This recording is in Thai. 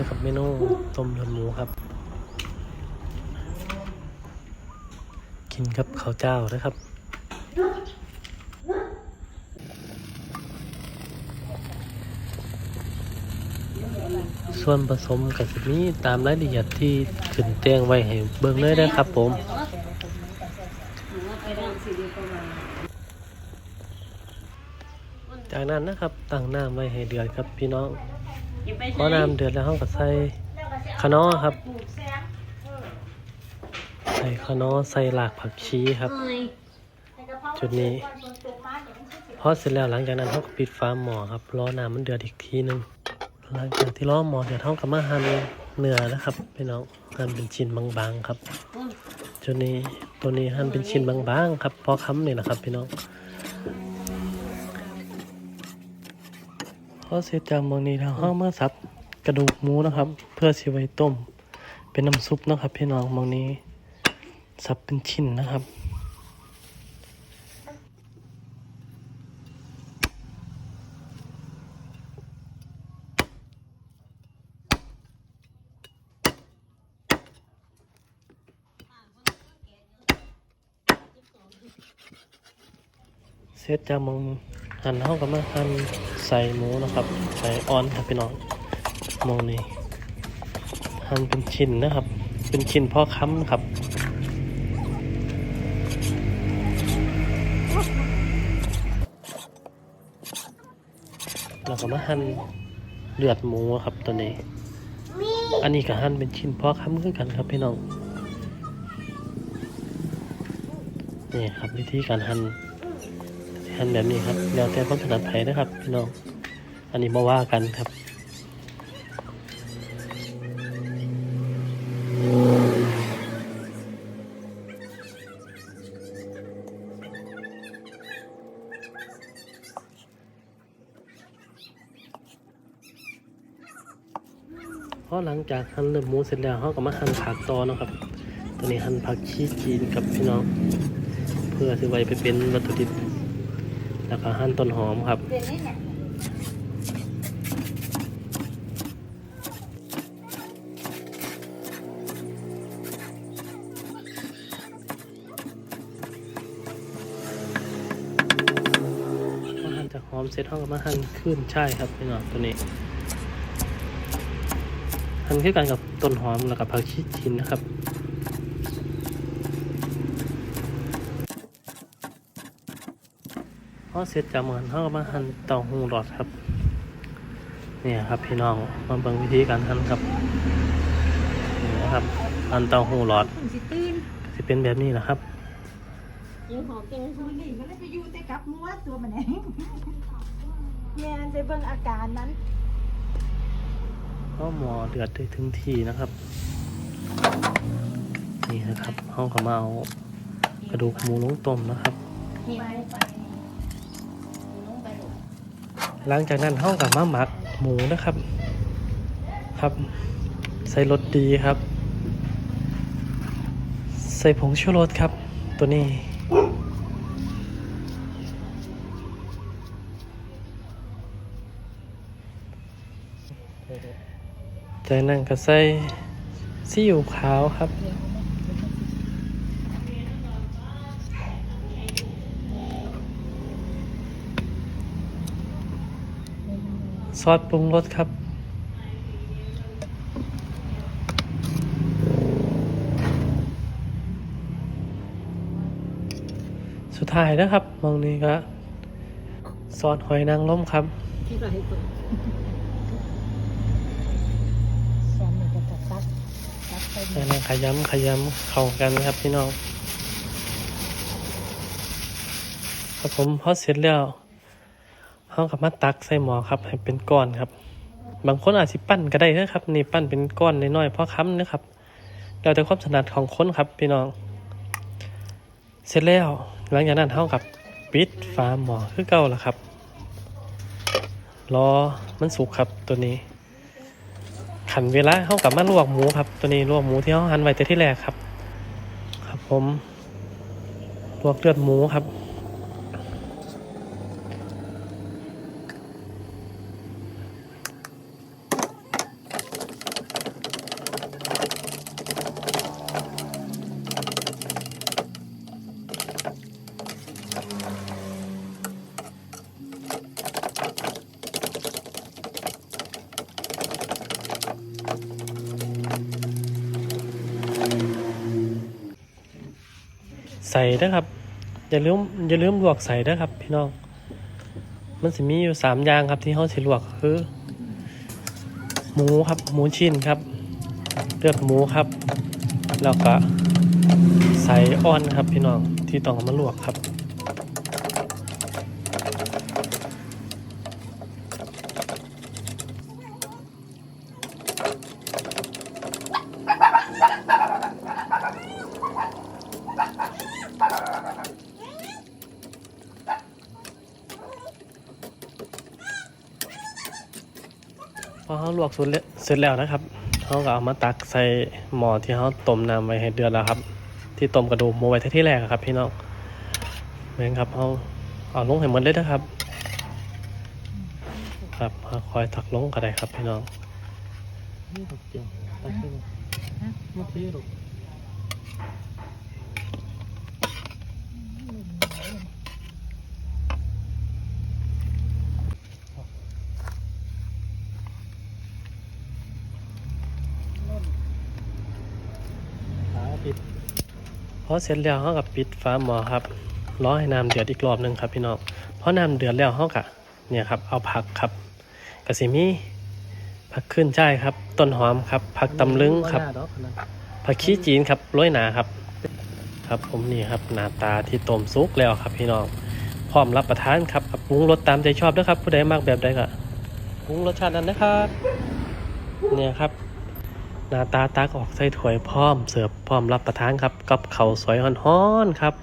นะครับเมนูต้มเลือดหมูครับ กินกับข้าวเจ้านะครับส่วนผสมกับสิมีตามรายละเอียดที่ขึ้นแจ้งไว้ให้เบิ่งเลยนะครับผม จากนั้นนะครับตั้งน้ำไว้ให้เดือดครับพี่น้อง พอน้ำเดือดแล้วเราก็ใส่ขนอครับ ใส่ขนอใส่หลากผักชีครับ จุดนี้พอเสร็จแล้วหลังจากนั้นเราก็ปิดฝาหม้อครับรอน้ำมันเดือดอีกทีหนึงหลังจากที่รอหม้อเดือดเราก็มาหั่นเนื้อนะครับพี่น้องหั่นเป็นชิ้นบางๆครับจุดนี้ตัวนี้หั่นเป็นชิ้นบางๆครับพอค้ำนี่แหละครับพี่น้อง อเสร็จจากหมองนี้แล้วเรามาสับกระดูกหมูนะครับ เพื่อสิไว้ต้ม เป็นน้ำซุปนะครับพี่น้องหมองนี้ สับเป็นชิ้นนะครับเสร็จจากมองหั่นเท่ากับมาหัน ใส่หมูนะครับ ใส่ออนครับพี่น้องมองนี้หั่นเป็นชิ้นนะครับ เป็นชิ้นพอค้ำครับเราก็มาหั่นเลือดหมูครับตัวนี้ อันนี้ก็หั่นเป็นชิ้นพอค้ำคือกันครับพี่น้อง นี่ครับวิธีการหั่น หั่นแบบนี้ครับแล้วแต่ความถนัดไผนะครับพี่น้อง อันนี้มาว่ากันครับเพราะหลังจากหั่นเลือดหมูเสร็จแล้วเขาก็มาหั่นผักต่อนะครับตัวนี้หั่นผักชีจีนกับพี่น้อง เพื่อที่ไว้ไปเป็นวัตถุดิบ แล้วก็หั่นต้นหอมครับ หั่นจากหอมเสร็จเขาก็มาหั่นขึ้นใช่ครับพี่น้องตัวนี้หั่นคือกันกับต้นหอมแล้วกับผักชีจีนนะครับ พอเสร็จจากหมันเขาก็มาหั่นเต้าหู้หลอดครับ เนี่ยครับพี่น้องมาเบิ่งวิธีการหั่นครับนี่นะครับหั่นเต้าหู้หลอดสิตื่นจะเป็นแบบนี้นะครับยังหอมจังมันนี่มันเลยไปอยู่แต่กับมัวตัวมันเองเนี่ยไปเบิ่งอาการนั้นก็หมอเดือดได้ถึงทีนะครับ นี่นะครับห้องก็มาเอากระดูกหมูลงต้มนะครับ เหี่ยวไปลงไปลูก หลังจากนั้นห้องกับมาหมักหมูนะครับ ครับ ใส่รสดีครับ ใส่ผงชูรสครับ ตัวนี้จากนั้นก็ใส่ซีอิ๊วขาวครับ ซอสปรุงรสครับ สุดท้ายนะครับ มองนี้ก็ซอสหอยนางรมครับที่เราให้เปิดแซมมันจะตัดตัดตัดไปจากนั้นขยำขยำเข้ากันครับพี่น้องครับผมพอเสร็จแล้ว เขากับมาตักใส่หมอครับให้เป็นก้อนครับ บางคนอาจสิปั้นก็ได้นะครับนี่ปั้นเป็นก้อนน้อยๆเพราะค้ำนะครับแล้วแต่ความถนัดของคนครับพี่น้อง เสร็จแล้วหลังจากนั้นเขากับปิดฝาหมอคือเก่าละครับรอมันสุกครับตัวนี้ขันเวลาเขากับมาลวกหมูครับ ตัวนี้ลวกหมูที่เขาหั่นไว้แต่ที่แรกครับ ครับผมลวกเลือดหมูครับ ใส่นะครับ อย่าลืมอย่าลืมลวกใส่ด้ครับ พี่น้อง มันสิมีอยู่สามอย่างครับที่เขาสิลวกคือ หมูครับหมูชิ้นครับ เลือดหมูครับ แล้วก็ใส่อ่อนครับพี่น้องที่ต้องมาลวกครับ อเขาลวกสุดแล้วเสร็จแล้วนะครับเขาก็เอามาตักใส่หม้อที่เขาต้มน้ำไว้ให้เดือดแล้วครับ ที่ต้มกระดูกหมูไว้ที่แรกอะครับ พี่น้องเหมือนครับเขาเอาลงให้หมดเลยนะครับ ครับเอาคอยตักลงก็ได้ครับพี่น้องนี่ถูกจริงตักขึ้นมาทีลูก ปิดพอเสร็จแล้วเขากับปิดฝาหม้อครับรอให้น้ำเดือดอีกรอบหนึ่งครับพี่น้องพอน้ำเดือดแล้วเขากะเนี่ยครับเอาผักครับกระสิมีผักขึ้นช่ายครับ ต้นหอมครับ ผักตำลึงครับ ผักขี้จีนครับโรยหนาครับ ครับผมนี่ครับหน้าตาที่ต้มซุกแล้วครับ พี่น้องพร้อมรับประทานครับปรุงรสตามใจชอบด้วยครับ ผู้ใดมากแบบใดก็ปรุงรสชาตินั้นนะครับ เนี่ยครับ หน้าตาตักออกใส่ถ้วยพร้อม เสิร์ฟพร้อมรับประทานครับ กับเข่าสวยฮ้อนๆครับ